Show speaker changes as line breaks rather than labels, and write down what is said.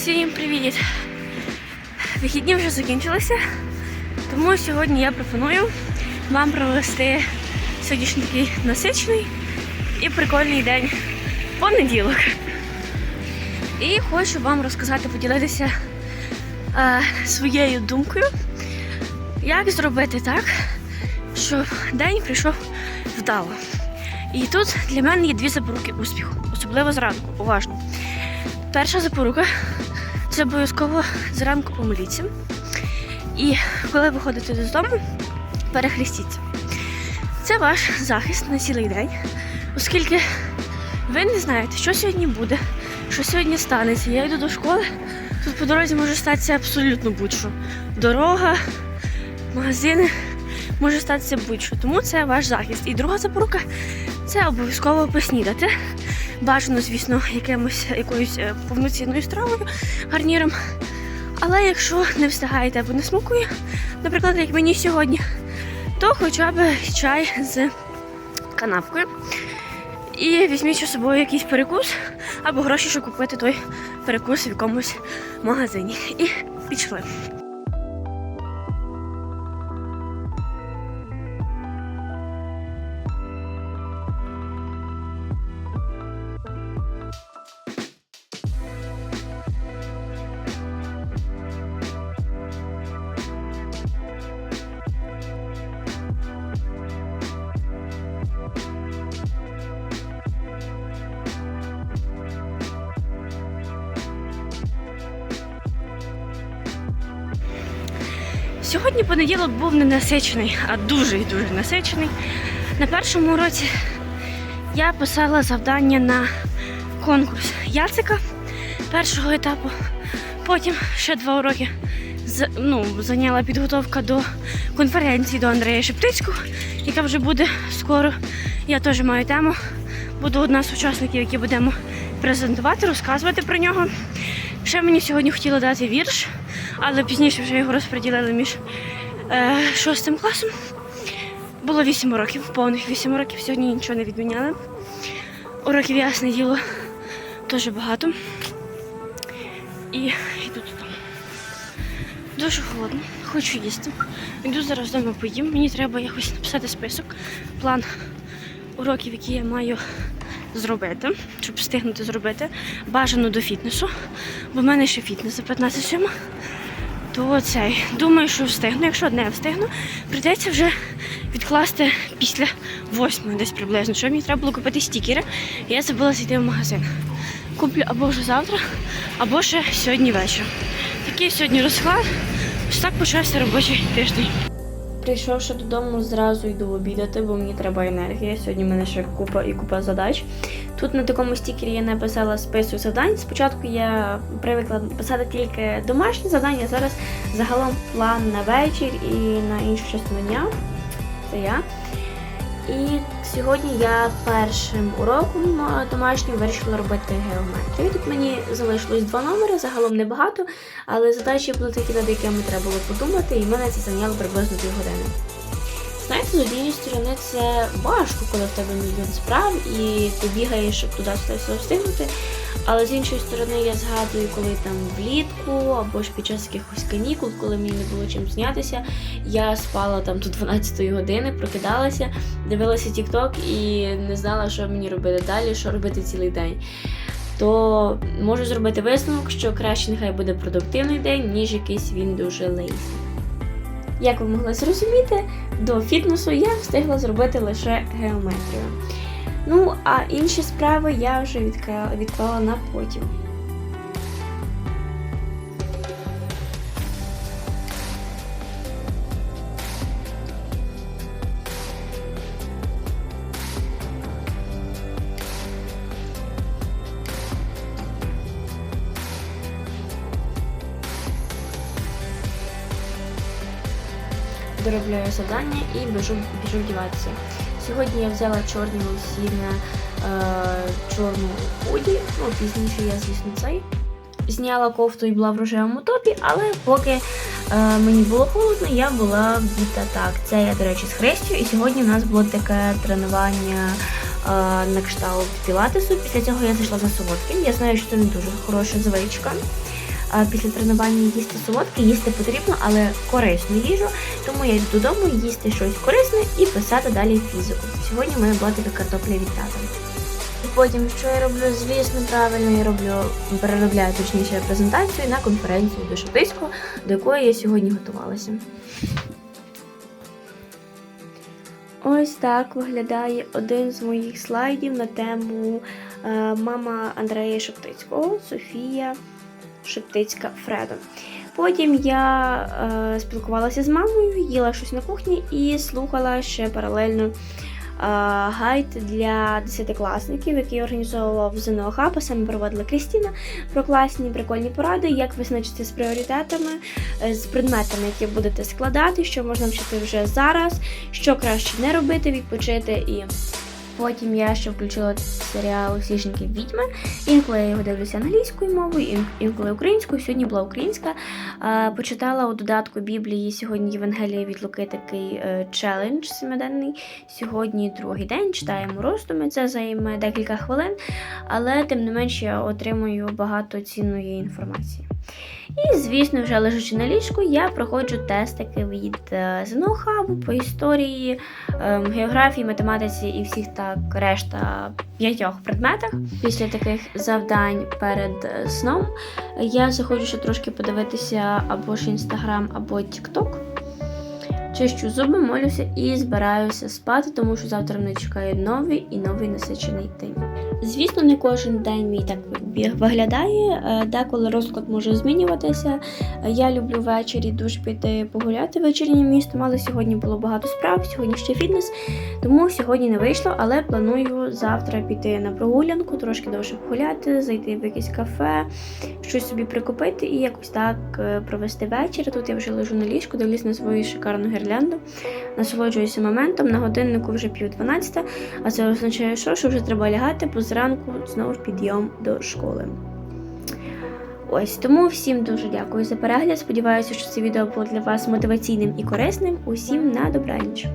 Всім привіт! Вихідні вже закінчилися, тому сьогодні я пропоную вам провести сьогоднішній такий насичений і прикольний день понеділок. І хочу вам розказати, поділитися е, своєю думкою, як зробити так, щоб день прийшов вдало. І тут для мене є дві запоруки успіху, особливо зранку, уважно. Перша запорука це обов'язково зранку помоліться. І коли виходите додому, перехрестіться. Це ваш захист на цілий день, оскільки ви не знаєте, що сьогодні буде, що сьогодні станеться. Я йду до школи, тут по дорозі може статися абсолютно будь-що. Дорога, магазини, може статися будь-що. Тому це ваш захист. І друга запорука це обов'язково поснідати. Бажано, звісно, якимось якоюсь е, повноцінною стравою, гарніром. Але якщо не встигаєте або не смакує, наприклад, як мені сьогодні, то хоча б чай з канапкою. І візьміть з собою якийсь перекус або гроші, щоб купити той перекус в якомусь магазині. І пішли. Сьогодні понеділок був не насичений, а дуже і дуже насичений. На першому уроці я писала завдання на конкурс Яцика першого етапу. Потім ще два уроки ну, зайняла підготовка до конференції до Андрея Шептицького, яка вже буде скоро. Я теж маю тему. Буду одна з учасників, які будемо презентувати, розказувати про нього. Ще мені сьогодні хотіли дати вірш, але пізніше вже його розподілили між е, шостим класом. Було 8 уроків, повних 8 уроків, сьогодні нічого не відміняли. Уроків ясне діло дуже багато. І йду додому. Дуже холодно, хочу їсти. Йду зараз вдома поїм. Мені треба якось написати список, план уроків, які я маю зробити, щоб встигнути зробити. Бажано до фітнесу, бо в мене ще фітнес за 15 7 то цей. Думаю, що встигну. Якщо не встигну, прийдеться вже відкласти після восьмої десь приблизно. Що мені треба було купити стікери, я забула зайти в магазин. Куплю або вже завтра, або ще сьогодні вечором. Такий сьогодні розклад. Ось так почався робочий тиждень. Прийшовши додому, зразу йду обідати, бо мені треба енергія. Сьогодні в мене ще купа і купа задач. Тут на такому стікері я написала список завдань. Спочатку я привикла писати тільки домашні завдання, зараз загалом план на вечір і на іншу частину дня. Це я. І сьогодні я першим уроком домашнім вирішила робити геометрію. Тут мені залишилось два номери, загалом небагато, але задачі були такі, над якими треба було подумати, і мене це зайняло приблизно дві години. Знаєте, з однієї сторони це важко, коли в тебе мільйон справ і ти бігаєш, щоб туди-сюди все встигнути. Але з іншої сторони я згадую, коли там влітку або ж під час якихось канікул, коли мені не було чим знятися, я спала там до 12 години, прокидалася, дивилася TikTok і не знала, що мені робити далі, що робити цілий день. То можу зробити висновок, що краще нехай буде продуктивний день, ніж якийсь він дуже лейзі. Як ви могли зрозуміти, до фітнесу я встигла зробити лише геометрію. Ну, а інші справи я вже відкла- відклала на потім. Доробляю завдання і біжу, біжу вдіватися. Сьогодні я взяла чорні лосіни, е, чорну худі, ну пізніше я, звісно, цей. Зняла кофту і була в рожевому топі, але поки е, мені було холодно, я була вдіта так. Це я, до речі, з Хрестю, і сьогодні у нас було таке тренування е, на кшталт пілатесу. Після цього я зайшла за солодким. Я знаю, що це не дуже хороша звичка.
А, після тренування їсти солодке, їсти потрібно, але корисну їжу. Тому я йду додому їсти щось корисне і писати далі фізику. Сьогодні в мене була така картопля від тата. І потім, що я роблю, звісно, правильно, я роблю переробляю точніше презентацію на конференцію до Шептицького, до якої я сьогодні готувалася. Ось так виглядає один з моїх слайдів на тему е, мама Андрея Шептицького, Софія Шептицька Фредо. Потім я е, спілкувалася з мамою, їла щось на кухні і слухала ще паралельно е, гайд для десятикласників, який організовував ЗНО Хаб, а саме проводила Крістіна про класні прикольні поради, як визначити з пріоритетами, е, з предметами, які будете складати, що можна вчити вже зараз, що краще не робити, відпочити і. Потім я ще включила серіал Сніжники відьми. Інколи я його дивлюся англійською мовою, інколи українською. Сьогодні була українська. Почитала у додатку Біблії сьогодні Євангелія від Луки такий е, челендж семиденний. Сьогодні другий день читаємо роздуми. Це займе декілька хвилин, але тим не менш я отримую багато цінної інформації. І, звісно, вже лежачи на ліжку, я проходжу тестики від е, ЗНО Хабу по історії, ем, географії, математиці і всіх так решта п'ятьох предметах. Після таких завдань перед е, сном я заходжу ще трошки подивитися або ж інстаграм, або тікток. Чищу зуби, молюся і збираюся спати, тому що завтра мене чекає новий і новий насичений день. Звісно, не кожен день мій так ві- виглядає. е, Деколи розклад може змінюватися. Я люблю ввечері дуже піти погуляти вечірнім містом, але сьогодні було багато справ, сьогодні ще фітнес, тому сьогодні не вийшло, але планую завтра піти на прогулянку, трошки довше погуляти, зайти в якесь кафе, щось собі прикупити і якось так е, провести вечір. Тут я вже лежу на ліжку, дивлюсь на свою шикарну гірлянду, насолоджуюся моментом. На годиннику вже пів дванадцята, а це означає, що, що вже треба лягати, зранку знову ж підйом до школи. Ось тому всім дуже дякую за перегляд. Сподіваюся, що це відео було для вас мотиваційним і корисним. Усім на добраніч.